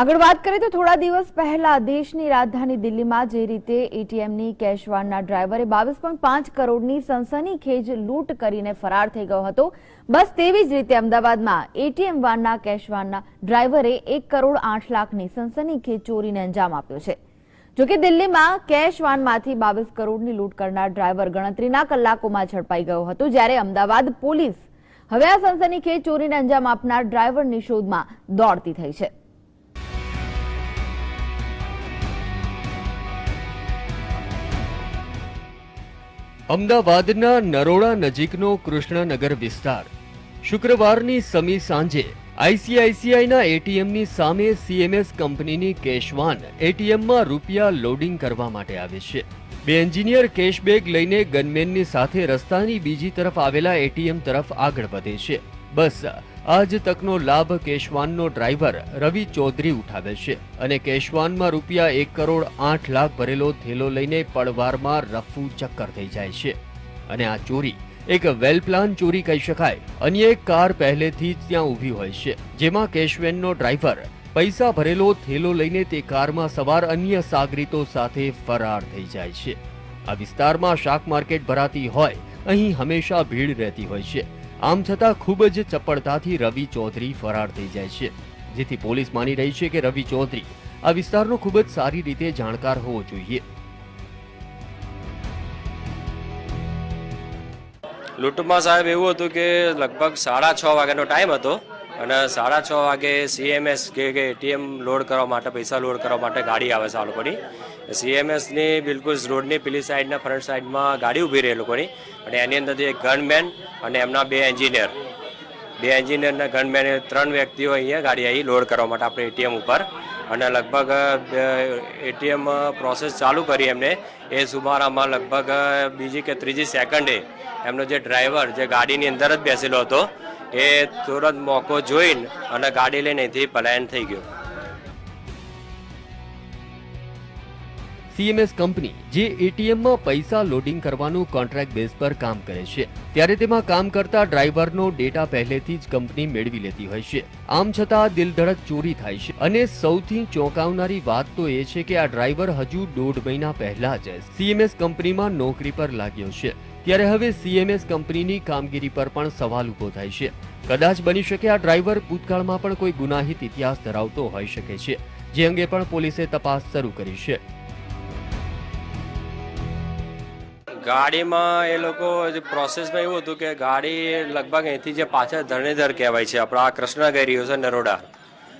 આગળ વાત કરીએ તો થોડા દિવસ પહેલા દેશની રાજધાની દિલ્હીમાં જે રીતે એટીએમની કેશવાનના ડ્રાઈવરે બાવીસ પોઈન્ટ પાંચ કરોડની સનસનીખેજ લૂંટ કરીને ફરાર થઈ ગયો હતો. બસ તેવી જ રીતે અમદાવાદમાં એટીએમ વાનના કેશવાનના ડ્રાઈવરે એક કરોડ આઠ લાખની સનસનીખેજ ચોરીને અંજામ આપ્યો છે. જોકે દિલ્હીમાં કેશ વાનમાંથી બાવીસ કરોડની લૂંટ કરનાર ડ્રાઈવર ગણતરીના કલાકોમાં ઝડપાઈ ગયો હતો, જ્યારે અમદાવાદ પોલીસ હવે આ સનસનીખેજ ચોરીને અંજામ આપનાર ડ્રાઈવરની શોધમાં દોડતી થઈ છે. અમદાવાદના નરોડા નજીકનો કૃષ્ણનગર વિસ્તાર. શુક્રવારની સમી સાંજે આઈસીઆઈસીઆઈના એટીએમની સામે સીએમએસ કંપનીની કેશવાન એટીએમમાં રૂપિયા લોડિંગ કરવા માટે આવે છે. બે એન્જિનિયર કેશબેગ લઈને ગનમેનની સાથે રસ્તાની બીજી તરફ આવેલા એટીએમ તરફ આગળ વધે છે. બસ આ જ તકનો લાભ કેશવાનનો ડ્રાઈવર રવિ ચૌધરી ઉઠાવે છે અને કેશવાનમાં રૂપિયા એક કરોડ આઠ લાખ ભરેલો થેલો લઈને પડવારમાં રફુ ચક્કર થઈ જાય છે. અને આ ચોરી એક વેલ પ્લાન ચોરી કહી શકાય. અન્ય એક કાર પહેલેથી જ ત્યાં ઊભી હોય છે, જેમાં કેશવેનનો ડ્રાઈવર પૈસા ભરેલો થેલો લઈને તે કારમાં સવાર અન્ય સાગરીતો સાથે ફરાર થઈ જાય છે. આ વિસ્તારમાં શાક માર્કેટ ભરાતી હોય, અહીં હંમેશા ભીડ રહેતી હોય છે. આમ છતાં ખૂબ જ ચપળતાથી રવિ ચૌધરી ફરાર થઈ જાય છે, જેથી પોલીસ માની રહી છે કે રવિ ચૌધરી આ વિસ્તારનો ખૂબ જ સારી રીતે જાણકાર હોવો જોઈએ. લૂંટમાં સાહેબ એવું હતું કે લગભગ સાડા છ વાગ્યાનો ટાઈમ હતો અને સાડા છ વાગે સીએમએસ કે એટીએમ લોડ કરવા માટે, પૈસા લોડ કરવા માટે ગાડી આવે છે આ લોકોની. સીએમએસની બિલકુલ રોડની પેલી સાઈડના ફ્રન્ટ સાઈડમાં ગાડી ઊભી રહી લોકોની. અને એની અંદરથી એક ગનમેન અને એમના બે એન્જિનિયર. બે એન્જિનિયરના ગનમેન ત્રણ વ્યક્તિઓ અહીંયા ગાડી આવી લોડ કરવા માટે આપણે એટીએમ ઉપર. અને લગભગ એટીએમ પ્રોસેસ ચાલુ કરી એમને. એ સુમારામાં લગભગ બીજી કે ત્રીજી સેકન્ડે એમનો જે ડ્રાઈવર જે ગાડીની અંદર જ બેસેલો હતો, એ તુરંત મોકો જોઈને અને ગાડી લઈને અહીંથી પલાયન થઈ ગયો. સીએમએસ કંપની જે એટીએમમાં પૈસા લોડિંગ કરવાનું કોન્ટ્રાક્ટ બેઝ પર કામ કરે છે. ત્યારે તેમાં કામ કરતા ડ્રાઈવરનો ડેટા પહેલેથી જ કંપની મેળવી લેતી હોય છે. આમ છતાં દિલધડક ચોરી થાય છે. અને સૌથી ચોંકાવનારી વાત તો એ છે કે આ ડ્રાઈવર હજુ દોઢ મહિના પહેલા જ સીએમએસ કંપનીમાં નોકરી પર લાગ્યો છે. ત્યારે હવે સીએમએસ કંપનીની કામગીરી પર પણ સવાલ ઊભો થાય છે. કદાચ બની શકે આ ડ્રાઈવર ભૂતકાળમાં પણ કોઈ ગુનાહિત ઇતિહાસ ધરાવતો હોઈ શકે છે, જે અંગે પણ પોલીસે તપાસ શરૂ કરી છે. ગાડીમાં એ લોકો પ્રોસેસમાં એવું હતું કે ગાડી લગભગ અહીંથી જે પાછળ ધરણીધર કહેવાય છે, આપણા આ કૃષ્ણનગર રહ્યો છે, નરોડા.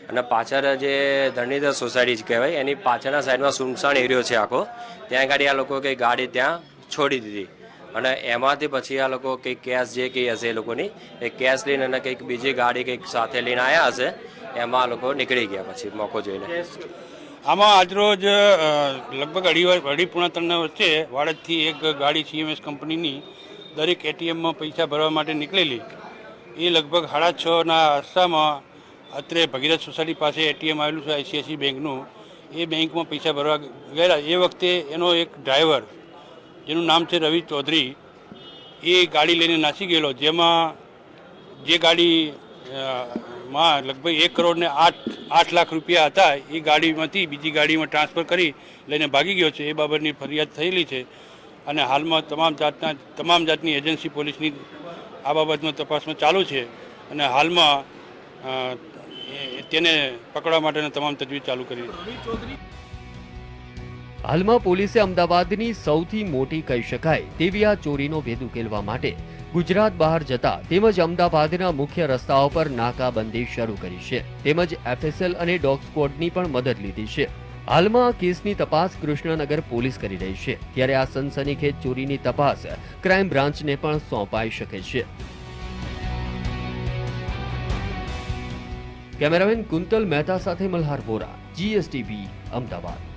અને પાછળ જે ધરણીધર સોસાયટી કહેવાય, એની પાછળના સાઈડમાં સુમસાણ એરિયો છે આખો. ત્યાં ગાડી આ લોકો કંઈ ગાડી ત્યાં છોડી દીધી. અને એમાંથી પછી આ લોકો કંઈક કેશ જે કંઈ હશે એ લોકોની, એ કેશ લઈને અને કંઈક બીજી ગાડી કંઈક સાથે લઈને આવ્યા હશે, એમાં આ લોકો નીકળી ગયા પછી, મોકો જોઈને. આમાં આજરોજ લગભગ અઢી અઢી પૂણા ત્રણ વચ્ચે વાડજથી એક ગાડી સીએમએસ કંપનીની દરેક એટીએમમાં પૈસા ભરવા માટે નીકળેલી. એ લગભગ સાડા છના રસ્તામાં અત્રે ભગીરથ સોસાયટી પાસે એટીએમ આવેલું છે આઈસીઆઈસી બેંકનું. એ બેંકમાં પૈસા ભરવા ગયેલા. એ વખતે એનો એક ડ્રાઈવર, જેનું નામ છે રવિ ચૌધરી, એ ગાડી લઈને નાસી ગયેલો. જેમાં જે ગાડી માં લગભગ એક કરોડ ને આઠ આઠ લાખ રૂપિયા હતા. એ ગાડીમાંથી બીજી ગાડીમાં ટ્રાન્સફર કરી લઈને ભાગી ગયો છે. એ બાબતની ફરિયાદ થયેલી છે. અને હાલમાં તમામ જાતના, તમામ જાતની એજન્સી પોલીસની આ બાબતમાં તપાસમાં ચાલુ છે. અને હાલમાં તેને પકડવા માટેના તમામ તજવીજ ચાલુ કરી છે. હાલમાં પોલીસે અમદાવાદની સૌથી મોટી કહી શકાય તેવી આ ચોરીનો ભેદ ઉકેલવા માટે ગુજરાત બહાર જતા તેમજ અમદાવાદના મુખ્ય રસ્તાઓ પર નાકાબંધી શરૂ કરી છે. તેમજ એફએસએલ અને ડોગ સ્ક્વોડની પણ મદદ લીધી છે. હાલમાં આ કેસની તપાસ કૃષ્ણનગર પોલીસ કરી રહી છે. ત્યારે આ સનસનીખેજ ચોરીની તપાસ ક્રાઇમ બ્રાન્ચને પણ સોંપાઈ શકે છે. કેમેરામેન કુંતલ મહેતા સાથે મલ્હાર વોરા, જીએસટીવી, અમદાવાદ.